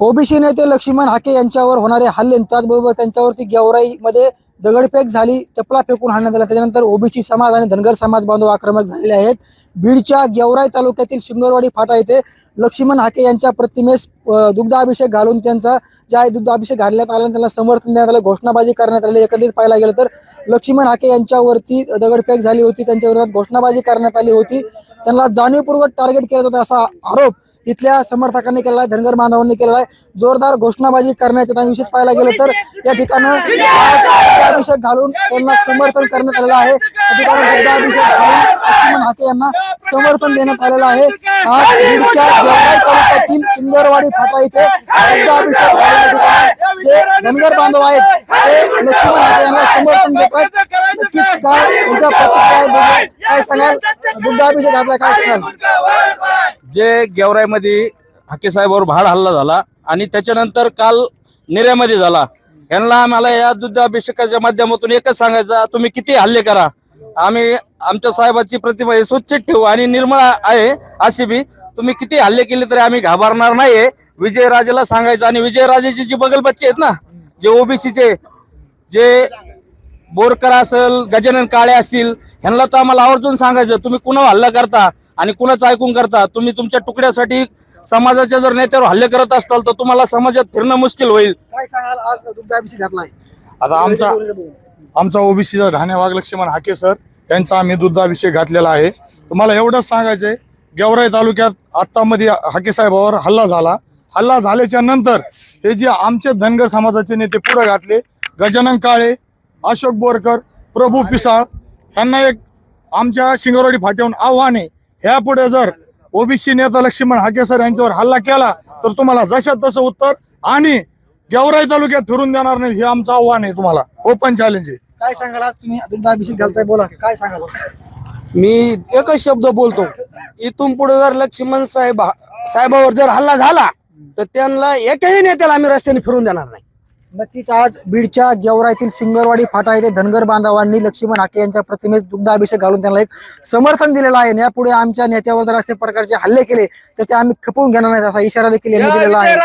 OBC नेते लक्ष्मण हाके यांच्यावर होणारे हल्ले त्याचबरोबर त्यांच्यावरती गेवराईमध्ये दगडफेक झाली चपला फेकून हाणण्यात आला. त्याच्यानंतर ओबीसी समाज आणि धनगर समाज बांधव आक्रमक झालेले आहेत. बीडच्या गेवराई तालुक्यातील शिंगरवाडी फाटा येथे लक्ष्मण हाके यांच्या प्रतिमेस दुग्धाभिषेक घालून त्यांचा ज्या दुग्धाभिषेक घालण्यात आला त्यांना समर्थन देण्यात आलं घोषणाबाजी करण्यात आली. एकंदरीत पाहायला गेलं तर लक्ष्मण हाके यांच्यावरती दगडफेक झाली होती त्यांच्या विरोधात घोषणाबाजी करण्यात आली होती. त्यांना जाणीवपूर्वक टार्गेट केला जातं असा आरोप इथल्या समर्थकांनी केलेला आहे धनगर बांधवांनी केलेला आहे. जोरदार घोषणाबाजी करण्यात विशेष पाहायला गेलं तर या ठिकाणी आज घालून त्यांना समर्थन करण्यात आलेलं आहे. या ठिकाणी घालून लक्ष्मण हाके यांना समर्थन देण्यात आलेलं आहे. आज बीडच्या गेवराई तालुक्यातील सुंदरवाडी फाटा इथे दुग्धाभिषेक घालून जे धनगर बांधव आहेत ते लक्ष्मण हाके यांना समर्थन देत आहेत. नक्कीच काय यांच्या प्रतिक्रिया काय सांगाल? दुग्धाभिषेक आपल्या काय सांगाल? जे गेवराईमध्ये हाके साहेबावर भाड हल्ला झाला आणि त्याच्यानंतर काल नेऱ्यामध्ये झाला. यांना आम्हाला या दुग्धाभिषेकाच्या माध्यमातून एकच सांगायचं तुम्ही किती हल्ले करा. आम्ही आमच्या साहेबाची प्रतिमा ही स्वच्छ ठेवू आणि निर्मळ आहे अशी बी. तुम्ही किती हल्ले केले तरी आम्ही घाबरणार नाहीये. विजयराजेला सांगायचं आणि विजयराजेची जी बगल बच्चे आहेत ना जे ओबीसीचे जे बोरकर असेल गजानन काळे असतील ह्यांना तर आम्हाला आवर्जून सांगायचं तुम्ही कुणावर हल्ला करता आणि कुणाचं ऐकून करता? तुम्ही तुमच्या तुकड्यासाठी समाजाच्या जर नेत्यावर हल्ले करत असताल तर तुम्हाला समाजात फिरणं मुश्किल होईल. काय सांगाल? आज दुग्धाभिषेक घातलाय आता आमचा आमचा ओबीसीचा धान्य वाघ लक्ष्मण हाके सर यांचा आम्ही दुग्धाभिषेक घातलेला आहे. तुम्हाला एवढंच सांगायचंय गेवराई तालुक्यात आत्तामध्ये हाके साहेबावर हल्ला झाला. हल्ला झाल्याच्यानंतर हे जे आमचे धनगर समाजाचे नेते पुढे घातले गजानन काळे अशोक बोरकर प्रभू पिसाळ यांना एक आमच्या शिंगरवाडी फाट्याहून आव्हान आहे ह्यापुढे जर ओबीसी नेता लक्ष्मण हाके सर यांच्यावर हल्ला केला तर तुम्हाला जशात तसं उत्तर आणि गेवराई तालुक्यात फिरून देणार नाही हे आमचं आव्हान आहे तुम्हाला. ओपन चॅलेंज आहे. काय सांगाल आज तुम्ही? दुग्धाभिषेक घालताय बोला. काय सांगाल? मी एकच शब्द बोलतो. इथून पुढे जर लक्ष्मण साहेब साहेबावर जर हल्ला झाला तर त्यांना एकही नेत्याला आम्ही रस्त्याने फिरून देणार नाही. नक्कीच आज बीडच्या गेवराईतील सिंगरवाडी फाटा येथे धनगर बांधवांनी लक्ष्मण हाके यांच्या प्रतिमेस दुग्धाभिषेक घालून त्यांना एक समर्थन दिलेलं आहे. यापुढे आमच्या नेत्यावर जर असे प्रकारचे हल्ले केले तर ते आम्ही खपवून घेणार नाहीत असा इशारा देखील यांनी दिलेला आहे.